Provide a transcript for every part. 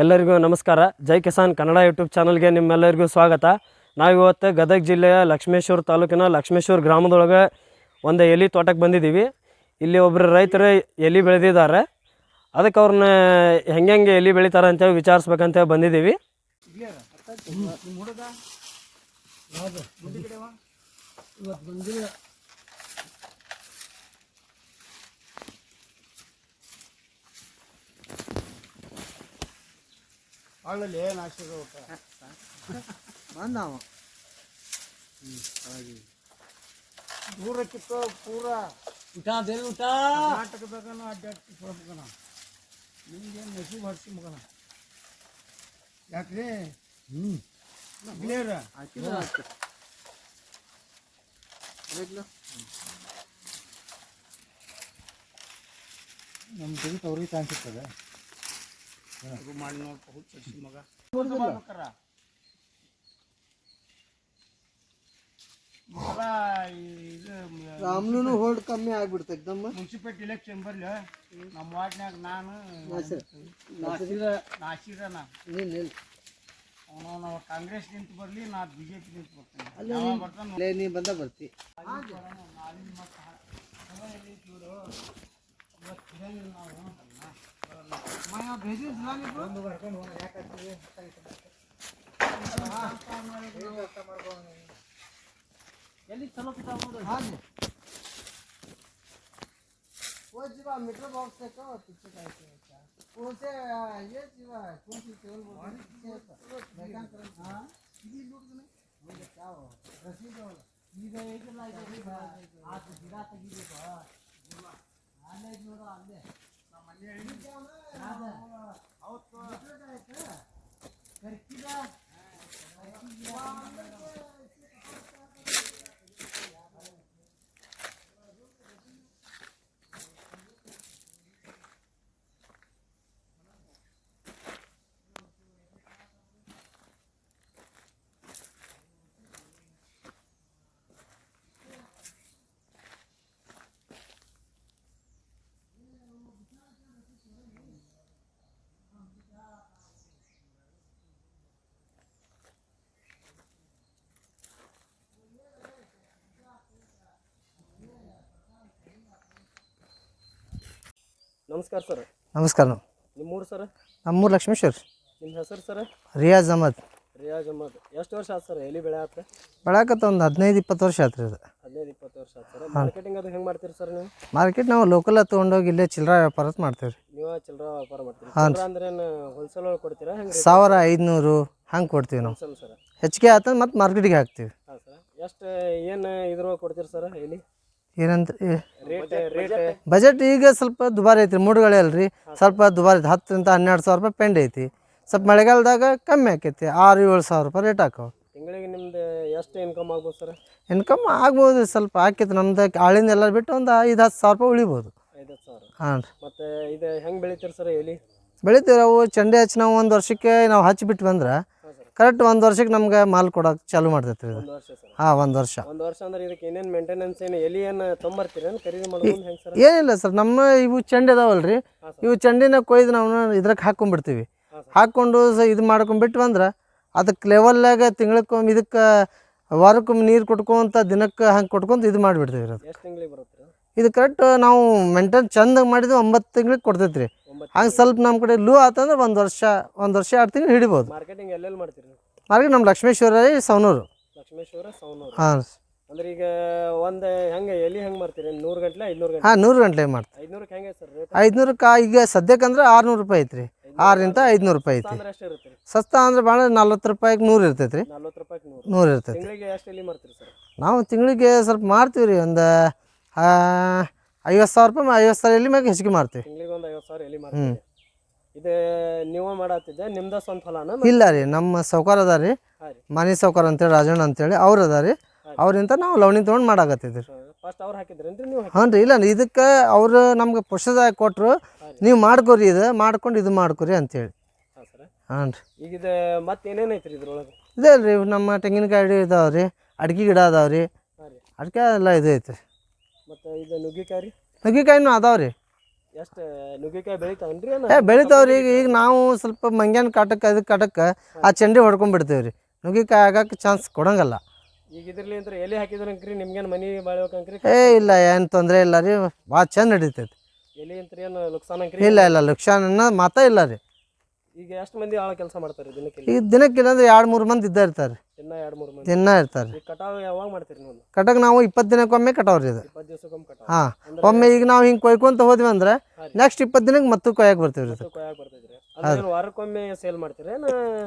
ಎಲ್ಲರಿಗೂ ನಮಸ್ಕಾರ. ಜೈ ಕಿಸಾನ್ ಕನ್ನಡ ಯೂಟ್ಯೂಬ್ ಚಾನಲ್ಗೆ ನಿಮ್ಮೆಲ್ಲರಿಗೂ ಸ್ವಾಗತ. ನಾವು ಇವತ್ತು ಗದಗ ಜಿಲ್ಲೆಯ ಲಕ್ಷ್ಮೇಶ್ವರ ತಾಲೂಕಿನ ಲಕ್ಷ್ಮೇಶ್ವರ ಗ್ರಾಮದೊಳಗೆ ಒಂದು ಎಲೆ ತೋಟಕ್ಕೆ ಬಂದಿದ್ದೀವಿ. ಇಲ್ಲಿ ಒಬ್ಬರು ರೈತರು ಎಲೆ ಬೆಳೆದಿದ್ದಾರೆ. ಅದಕ್ಕೆ ಅವ್ರನ್ನ ಹೆಂಗೆ ಹೆಂಗೆ ಎಲೆ ಬೆಳಿತಾರೆ ಅಂತೇಳಿ ವಿಚಾರಿಸ್ಬೇಕಂತ ಬಂದಿದ್ದೀವಿ. ಹಳ್ಳಲ್ಲಿ ಏನು ಹಾಕ್ಸಿದ್ರು ಬಂದವ. ದೂರಕ್ಕಿತ್ತು ಪೂರ. ಊಟ ಅದೇನು ಊಟ? ಕರ್ನಾಟಕದಾಗನು ಅಡ್ಡಾಡ್ತಿ ಮಗನ ನಿಮ್ಗೇನು ನಸೀಬ್ ಹಡ್ಸಿ ಮಗನ? ಯಾಕ್ರಿ? ಹ್ಞೂ ಕ್ಲಿಯರ್ ನಮ್ಮ ಜೊತೆ ಅವ್ರಿಗೆ ಕಾಣಿಸುತ್ತದೆ ಮಾಡಿ ನೋಡ್ಬಹುದು ಸಸಿ ಮಗ ಮಗ ಇದು ರಾಮ್ಲೂನು ಹೋಲ್ಡ್ ಕಮ್ಮಿ ಆಗ್ಬಿಡ್ತು ಎಕ್ದಮ್ ಮುನ್ಸಿಪಲ್ ಇಲೆಕ್ಷನ್ ಬರ್ಲಿ ನಮ್ಮ ವಾರ್ಡ್ನ್ಯಾಗ ನಾನು ನಾಸಿರ ನಾಶೀರನ ನೀನ್ ನಿಲ್ ಅವನು ಕಾಂಗ್ರೆಸ್ ನಿಂತು ಬರ್ಲಿ ನಾ ಬಿ ಜೆ ಪಿ ನಿಂತು ಬರ್ತೀನಿ ನೀ ಬಂದ ಬರ್ತಿ. ಎಲ್ಲಿ ಚಲೋ ಹಾಗೆ वो जीवा मीटर बॉक्स से का पीछे का है उसे ये जीवा कौन सी केवल बोल रही है बैठा कर हां ये लूट ने मुझे क्या हो रसीद हो ಈಗ ಏಕ ಲೈಕ್ ಆ ಗಿಡ ತೆಗಿಬೇಕು ಅಲ್ಲೇ ನೋಡು ಅಲ್ಲೇ ಕರ್ಕಿದ 你叫那 ನಮಸ್ಕಾರ ಸರ್. ನಮಸ್ಕಾರ. ನಿಮ್ಮೂರು ಸರ್? ನಮ್ಮೂರು ಲಕ್ಷ್ಮೇಶ್ವರ್. ನಿಮ್ಮ ಹೆಸರು ಸರ್? ರಿಯಾಜ್ ಅಹಮದ್. ರಿಯಾಜ್ ಅಹಮದ್. ಎಷ್ಟು ವರ್ಷ ಆಯ್ತು ಸರ್? ಎಲ್ಲಿ ಬೆಳೆ ಆತ? ಬೆಳಕತ್ತ ಒಂದು ಹದಿನೈದು ಇಪ್ಪತ್ತು ವರ್ಷ ಆತ್ರಿ ಅದು. ಹದಿನೈದು ಇಪ್ಪತ್ತು ವರ್ಷ ಆಯ್ತು ಸರ್. ಮಾರ್ಕೆಟಿಂಗ್ ಅದು ಹೆಂಗೆ ಮಾಡ್ತೀರಿ ಸರ್ ನೀವು? ಮಾರ್ಕೆಟ್ ನಾವು ಲೋಕಲ್ ತೊಗೊಂಡೋಗಿ ಇಲ್ಲೇ ಚಿಲ್ಲರ ವ್ಯಾಪಾರ ಮಾಡ್ತೀವಿ ರೀ. ನೀವು ಚಿಲ್ಲರ ವ್ಯಾಪಾರ ಮಾಡ್ತೀವಿ ಹಾಂ ಚಿಲ್ಲರ ಅಂದ್ರೆ ಏನು ಹೋಲ್ಸೇಲ್ ಒಳಗೆ ಕೊಡ್ತೀರಾ? ಹೆಂಗೆ ಸಾವಿರ ಐದುನೂರು ಹಂಗೆ ಕೊಡ್ತೀವಿ ನಾವು. ಸರ್. ಹೆಚ್ಚಿಗೆ ಆತಂದ್ರೆ ಮತ್ತೆ ಮಾರ್ಕೆಟಿಗೆ ಹಾಕ್ತೀವಿ. ಹಾಂ ಸರ್. ಎಷ್ಟು ಏನು ಇದ್ರೊಳಗೆ ಕೊಡ್ತೀರಿ ಸರ್ ಎಲ್ಲಿ? ಏನಂತ ಬಜೆಟ್ ಈಗ ಸ್ವಲ್ಪ ದುಬಾರಿ ಐತ್ರಿ ಮೂಡುಗಳೆ ಅಲ್ರಿ. ಸ್ವಲ್ಪ ದುಬಾರಿ ಐತಿ ಹತ್ತರಿಂದ ಹನ್ನೆರಡು ಸಾವಿರ ರೂಪಾಯಿ ಪೆಂಡ್ ಐತಿ. ಸ್ವಲ್ಪ ಮಳೆಗಾಲದಾಗ ಕಮ್ಮಿ ಆಕೈತಿ ಆರು ಏಳು ಸಾವಿರ ರೂಪಾಯಿ ರೇಟ್ ಹಾಕವು. ತಿಂಗಳಿಗೆ ನಿಮ್ದು ಎಷ್ಟು ಇನ್ಕಮ್ ಆಗ್ಬೋದು ಸರ್? ಇನ್ಕಮ್ ಆಗ್ಬೋದು ಸ್ವಲ್ಪ ಆಕೈತಿ ನಮ್ದು ಆಳಿಂದ ಎಲ್ಲ ಬಿಟ್ಟು ಒಂದು ಐದು ಹತ್ತು ಸಾವಿರ ರೂಪಾಯಿ ಉಳಿಬೋದು. ಐದು ಸಾವಿರ. ಹಾಂ ರೀ. ಮತ್ತು ಇದು ಹೆಂಗೆ ಬೆಳಿತೀರಿ ಸರ್ ಎಲ್ಲಿ ಬೆಳಿತೀವಿ ಅವು ಚಂಡೆ ಹಚ್ಚಿ ನಾವು ಒಂದು ವರ್ಷಕ್ಕೆ ನಾವು ಹಚ್ಚಿಬಿಟ್ಟು ಬಂದ್ರೆ ಕರೆಕ್ಟ್ ಒಂದು ವರ್ಷಕ್ಕೆ ನಮ್ಗೆ ಮಾಲ್ ಕೊಡೋಕೆ ಚಾಲು ಮಾಡ್ತೈತೆ ಇದು. ಹಾಂ ಒಂದು ವರ್ಷ. ಒಂದು ವರ್ಷ ಅಂದ್ರೆ ಇದಕ್ಕೆ ಏನೇನು ಮೇಂಟೆನೆನ್ಸ್ ಏನು ಎಲಿ ಏನು ತೊಂಬರ್ತೀರಿ? ಏನು ಖರೀದಿ ಮಾಡೋದು ಹೆಂಗೆ ಸರ್? ಏನಿಲ್ಲ ಸರ್ ನಮ್ಮ ಇವು ಚೆಂಡೆ ಅದಾವಲ್ಲ ರೀ ಇವು ಚೆಂಡಿನ ಕೊಯ್ದು ನಾವು ಇದ್ರಾಗ ಹಾಕ್ಕೊಂಡ್ಬಿಡ್ತೀವಿ ಹಾಂ ಸರ್. ಹಾಕ್ಕೊಂಡು ಸ ಇದು ಮಾಡ್ಕೊಂಡ್ಬಿಟ್ಟು ಅಂದ್ರೆ ಅದಕ್ಕೆ ಲೆವೆಲ್ಲಾಗ ತಿಂಗಳಕ್ಕೊಮ್ಮೆ ಇದಕ್ಕೆ ವಾರಕ್ಕೊಮ್ಮೆ ನೀರು ಕೊಟ್ಕೊಂತ ದಿನಕ್ಕೆ ಹಂಗೆ ಕೊಟ್ಕೊಂತ ಇದು ಮಾಡಿಬಿಡ್ತೀವಿ ರೀ ಅದು ಇದು ಕರೆಕ್ಟ್ ನಾವು ಮೇಂಟೈನ್ ಚಂದಾಗಿ ಮಾಡಿದ್ವಿ ಒಂಬತ್ತು ತಿಂಗ್ಳಿಗೆ ಕೊಡ್ತೈತೆ ರೀ ಹಂಗೆ ಸ್ವಲ್ಪ ನಮ್ಮ ಕಡೆ ಲೂ ಆತಂದ್ರೆ ಒಂದು ವರ್ಷ ಒಂದು ವರ್ಷ ಎರಡು ತಿಂಗಳು ಹಿಡಿಬೋದು. ಮಾರ್ಕೆಟಿಂಗ್ ಎಲ್ಲೆಲ್ಲಿ ಮಾಡ್ತೀರಿ ಮಾರ್ಕೆಟ್ ನಮ್ಮ ಲಕ್ಷ್ಮೇಶ್ವರ ಸವನೂರು ಲಕ್ಷ್ಮೇಶ್ವರ ಸೌನೂರು ಹಾಂ ಅಂದ್ರೆ ಈಗ ಒಂದು ಹೆಂಗೆ ಎಲ್ಲಿ ಹೆಂಗೆ ಮಾಡ್ತೀರಿ ನೂರು ಗಂಟ್ಲೆ ಐನೂರು ಗಂಟೆ ಹಾಂ ನೂರು ಗಂಟೆ ಮಾಡ್ತೀವಿ. ಐದುನೂರಕ್ಕೆ ಹೆಂಗೆ ಸರ್ ರೇಟ್ ಐದುನೂರಕ್ಕೆ ಈಗ ಸದ್ಯಕ್ಕಂದ್ರೆ ಆರುನೂರು ರೂಪಾಯಿ ಐತ್ರಿ. ಆರರಿಂದ ಐದುನೂರು ರೂಪಾಯಿ ಐತಿ ಅಂದ್ರೆ ಎಷ್ಟು ಇರುತ್ತೆ? ಸಸ್ತ ಅಂದ್ರೆ ಭಾಳ ನಲ್ವತ್ತು ರೂಪಾಯಿಗೆ ನೂರು ಇರ್ತೈತೆ ರೀ ನಲ್ವತ್ತು ರೂಪಾಯಿಗೆ ನೂರು. ನೂರು ಇರ್ತೈತೆ ತಿಂಗಳಿಗೆ ಎಷ್ಟು ಎಲಿ ಮಾಡ್ತೀರಿ ಸರ್? ನಾವು ತಿಂಗಳಿಗೆ ಸ್ವಲ್ಪ ಮಾಡ್ತೀವಿ ರೀ ಒಂದು ಐವತ್ತು ಸಾವಿರ ರೂಪಾಯಿ ಐವತ್ತು ಸಾವಿರ ಎಲ್ಲಿ ಮ್ಯಾಗ ಹೆಚ್ಚಿಗೆ ಮಾಡ್ತೀವಿ ತಿಂಗಳಿಗೆ ಒಂದು ಐವತ್ತು ಸಾವಿರ ಎಲಿ ಮಾಡ್ತೀರಿ ಇದು ನೀವು ಮಾಡತ್ತಿದ್ದೆ ನಿಮ್ದ ಸ್ವಂತ ಇಲ್ಲ ರೀ ನಮ್ಮ ಸೌಕಾರ ಅದ ರೀ. ಮನೆ ಸೌಕಾರ ಅಂತೇಳಿ ರಾಜಣ್ಣ ಅಂತೇಳಿ ಅವ್ರು ಅದ ರೀ. ಅವ್ರಿಂದ ನಾವು ಲವಣಿ ತಗೊಂಡು ಮಾಡಾಕತ್ತಿದ್ರಿ ಫಸ್ಟ್ ಅವ್ರು ಹಾಕಿದ್ರೇನ್ರಿ ನೀವು ಹಾಕಿ ಹಾಂ ರೀ ಇಲ್ಲ ಇದಕ್ಕೆ ಅವರು ನಮ್ಗೆ ಪುರುಷದಾಗ ಕೊಟ್ಟರು ನೀವು ಮಾಡ್ಕೊರಿ ಇದು ಮಾಡ್ಕೊಂಡು ಇದು ಮಾಡ್ಕೊರಿ ಅಂತೇಳಿ. ಹಾಂ ರೀ. ಈಗ ಇದು ಮತ್ತೆ ಏನೇನು ಐತ್ರಿ ಇದ್ರೊಳಗೆ? ಇದೇ ರೀ ನಮ್ಮ ತೆಂಗಿನಕಾಯಿ ಇದಾವೆ ರೀ ಅಡಿಕೆ ಗಿಡ ಅದಾವೆ ರೀ. ಹಾಂ ರೀ. ಅಡಿಕೆ ಎಲ್ಲ ಇದು ಐತೆ ಮತ್ತು ಇದು ನುಗ್ಗಿಕಾಯಿ ರೀ? ನುಗ್ಗಿಕಾಯಿನೂ ಅದಾವೆ ರೀ. ಎಷ್ಟು ನುಗ್ಗಿಕಾಯಿ ಬೆಳಿತಾವನ್ರಿ ಏನ? ಏ ಬೆಳಿತಾವ್ರಿ ಈಗ ಈಗ ನಾವು ಸ್ವಲ್ಪ ಮಂಗ್ಯಾನ ಕಾಟಕ್ಕೆ ಅದಕ್ಕೆ ಕಾಟಕ್ಕೆ ಆ ಚಂಡಿ ಹೊಡ್ಕೊಂಡ್ ಬಿಡ್ತೇವೆ ರೀ. ನುಗ್ಗಿಕಾಯಿ ಆಗಕ್ಕೆ ಚಾನ್ಸ್ ಕೊಡಂಗಲ್ಲ. ಈಗ ಇದ್ರಲ್ಲಿ ಅಂದ್ರೆ ಎಲೆ ಹಾಕಿದ್ರಂಕ್ರಿ ನಿಮ್ಗೇನು ಮನಿ ಬಾಳ್ಬೇಕಂಕ್ರಿ ಏ ಇಲ್ಲ ಏನು ತೊಂದರೆ ಇಲ್ಲ ರೀ. ಭಾಳ ಚಂದ ನಡೀತೈತಿ. ಎಲೆ ಅಂತ ಏನು ನುಕ್ಸಾನ ಅಂಕ್ರಿ ಇಲ್ಲ ಇಲ್ಲ ಲಕ್ಷಾನ ಮಾತಾ ಇಲ್ಲ ರೀ. ಈಗ ಎಷ್ಟು ಮಂದಿ ಆಳ ಕೆಲಸ ಮಾಡ್ತಾರೆ ದಿನಕ್ಕೆ ಇಲ್ಲಿ? ಈಗ ದಿನಕ್ಕೆ ಇಲ್ಲಾಂದ್ರೆ ಎರಡು ಮೂರು ಮಂದಿ ಇದ್ದ ಇರ್ತಾರೆ. ದಿನ ಎರಡು ಮೂರು ಮಂದಿ? ದಿನ ಇರ್ತಾರೆ. ಈ ಕಟಾವ್ ಯಾವಾಗ ಮಾಡ್ತೀರಿ ನೀವು? ಕಟಕ್ ನಾವು ಇಪ್ಪತ್ತು ದಿನಕ್ಕೊಮ್ಮೆ ಕಟಾವ್ರಿ ಇದು. ಇಪ್ಪತ್ತು ದಿವಸಕ್ಕೊಮ್ಮೆ ಕಟಾವ್. ಹಾಂ ಒಮ್ಮೆ ಈಗ ನಾವು ಹಿಂಗೆ ಕೊಯ್ಕೊಂತ ಹೋದ್ವಿ ಅಂದ್ರೆ ನೆಕ್ಸ್ಟ್ ಇಪ್ಪತ್ತು ದಿನಕ್ಕೆ ಮತ್ತೆ ಕೊಯ್ಯಕ್ಕೆ ಬರ್ತೀವಿ ರೀ ಇದು. ಕೊಯ್ಯಾಕ ಬರ್ತಿದ್ರಿ ಅಂದ್ರೆ ವಾರಕ್ಕೊಮ್ಮೆ ಸೇಲ್ ಮಾಡ್ತೀರಿ ಏನ?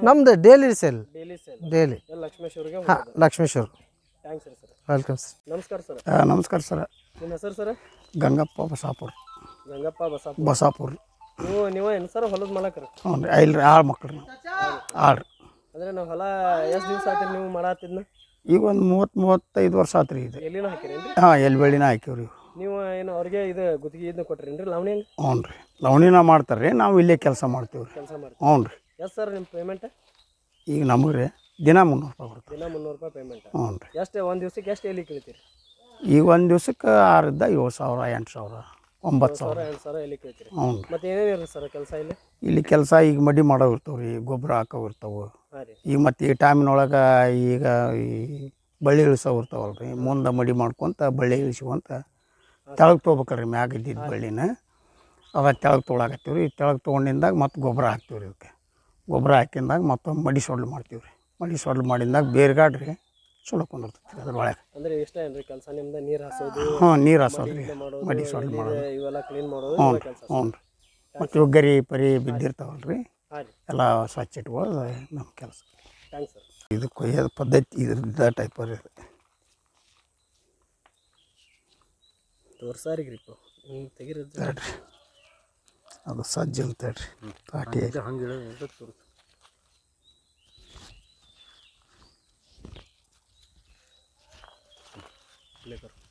ನಮ್ದು daily sale daily sale daily ಎಲ್ಲ ಲಕ್ಷ್ಮೇಶ್ವರಿಗೆ ಹಾಂ ಲಕ್ಷ್ಮೇಶ್ವರ್. ಥ್ಯಾಂಕ್ಸ್ ರೀ ಸರ್. ವೆಲ್ಕಮ್ ಸರ್ ನಮಸ್ಕಾರ ಸರ್. ನಮಸ್ಕಾರ ಸರ್. ನಿಮ್ಮ ಹೆಸರು ಸರ್? ಗಂಗಪ್ಪ ಬಸಾಪುರ್. ಗಂಗಪ್ಪ ಬಸಪ್ಪ ಬಸಾಪುರ. ನೀವು ನೀವು ಏನು ಸರ್ ಹೊಲದ ಮಾಲಕರು? ಹ್ಞೂ ರೀ ಇಲ್ರಿ ಆಳು ಮಕ್ಳು ರೀ. ಆಳ್ರಿ ಅಂದ್ರೆ ನಾವು ಹೊಲ ಎಷ್ಟು ದಿವಸ ಆತ್ರಿ ನೀವು ಮಾಡತ್ತಿದ್ನ ಈಗ ಒಂದು ಮೂವತ್ತು ಮೂವತ್ತೈದು ವರ್ಷ ಆತ್ರಿ ಇದು. ಎಲ್ಲಿನ ಹಾಕಿರೇನ್ರಿ? ಹಾಂ ಎಲ್ಲಿ ಬೆಳಿನ ಹಾಕಿವ್ರಿ ನೀವು ಏನು ಅವ್ರಿಗೆ ಇದು ಗುತ್ತಿಗೆ ಇದನ್ನ ಕೊಟ್ರೇನ್ರಿ ಲಾವಣಿ ಹೆಂಗೆ? ಹ್ಞೂ ರೀ ಲವಣಿನ ಮಾಡ್ತಾರೆ ರೀ ನಾವು ಇಲ್ಲೇ ಕೆಲಸ ಮಾಡ್ತೀವಿ ರೀ. ಕೆಲಸ ಮಾಡಿ ಹ್ಞೂ ರೀ. ಎಷ್ಟು ಸರ್ ನಿಮ್ಮ ಪೇಮೆಂಟ್ ಈಗ ನಮಗೆ ರೀ ದಿನ ಮುನ್ನೂರು ರೂಪಾಯಿ ಬರುತ್ತೆ ದಿನ ಮುನ್ನೂರು ರೂಪಾಯಿ ಪೇಮೆಂಟ್ ಹ್ಞೂ ರೀ. ಎಷ್ಟು ಒಂದು ದಿವ್ಸಕ್ಕೆ ಎಷ್ಟು ಎಲ್ಲಿ ಕಳಿತೀರಿ? ಈಗ ಒಂದು ದಿವ್ಸಕ್ಕೆ ಆರಿಂದ ಏಳು ಸಾವಿರ ಎಂಟು ಸಾವಿರ. ಒಂಬತ್ತು ಸಾವಿರ ಸಾವಿರ. ಎಂಟು ಸಾವಿರ ಎಲ್ಲಿ ಕೀಳ್ತೀರಿ? ಹ್ಞೂ ಮತ್ತೆ ಏನೇನು ಇರುತ್ತೆ ಸರ್ ಕೆಲಸ ಇಲ್ಲಿ? ಇಲ್ಲಿ ಕೆಲಸ ಈಗ ಮಡಿ ಮಾಡೋ ಇರ್ತಾವೆ ರೀ ಗೊಬ್ಬರ ಹಾಕೋವು ಇರ್ತಾವೆ. ಹಾಂ ರೀ. ಈಗ ಮತ್ತು ಈ ಟೈಮಿನೊಳಗೆ ಈಗ ಈ ಬಳ್ಳಿ ಇಳಿಸೋ ಇರ್ತಾವಲ್ಲ ರೀ ಮುಂದೆ ಮಡಿ ಮಾಡ್ಕೊತ ಬಳ್ಳಿ ಇಳಿಸ್ಕೊಂತ ತೆಳಗೆ ತೊಗೋಬೇಕ್ರಿ ಮ್ಯಾಗ ಇದ್ದಿದ್ದು ಬಳ್ಳಿನ. ಅದ ತೆಳಗೆ ತೊಗೊಳಕತ್ತೀವಿ ರೀ ತೆಳಗೆ ತೊಗೊಂಡಿಂದಾಗ ಮತ್ತೆ ಗೊಬ್ಬರ ಹಾಕ್ತೀವಿ ರೀ ಅದಕ್ಕೆ. ಗೊಬ್ಬರ ಹಾಕಿಂದಾಗ ಮತ್ತೊಂದು ಮಡಿ ಸೊಡ್ಲು ಮಾಡ್ತೀವಿ ರೀ ಮಡಿ ಸೊಡ್ಲು ಮಾಡಿಂದಾಗ ಬೇರ್ಗಾಡ್ರಿ. ಸುಳ್ಳು ಕುಂದಿರ್ತೈತಿ ಅದ್ರ ಒಳಗೆ ಅಂದ್ರೆ ಇಷ್ಟ ಏನ್ರಿ ಕೆಲಸ? ನಿಮ್ದು ನೀರು ಹಾಸೋದು ಹ್ಞೂ ನೀರು ಹಾಸೋದು ರೀ ಮಡಿ ಸೊಳ್ಳೆ ಮಾಡೋದು. ಇವೆಲ್ಲ ಕ್ಲೀನ್ ಮಾಡೋದು ಹ್ಞೂ ಕೆಲಸ ಹ್ಞೂ ರೀ. ಮತ್ತು ಇವು ಗರಿ ಪರಿ ಬಿದ್ದಿರ್ತಾವಲ್ಲ ರೀ. ಎಲ್ಲ ಸ್ವಚ್ಛ ಇಟ್ಕೊಳ್ಳೋದು ನಮ್ಮ ಕೆಲಸ. Thanks sir. ಇದು ಕೊಯ್ಯೋದು ಪದ್ಧತಿ ಇದ್ರದ್ದು ಟೈಪ್ ರೀ. ತೋರ್ಸಾರಿ ಗ್ರಿಪ್ ಹ್ಞೂ ತೆಗಿರಿ ಅದು. ಸಜ್ಜೆ ಅಂತ ಹೇಳ್ರಿ. लेकर।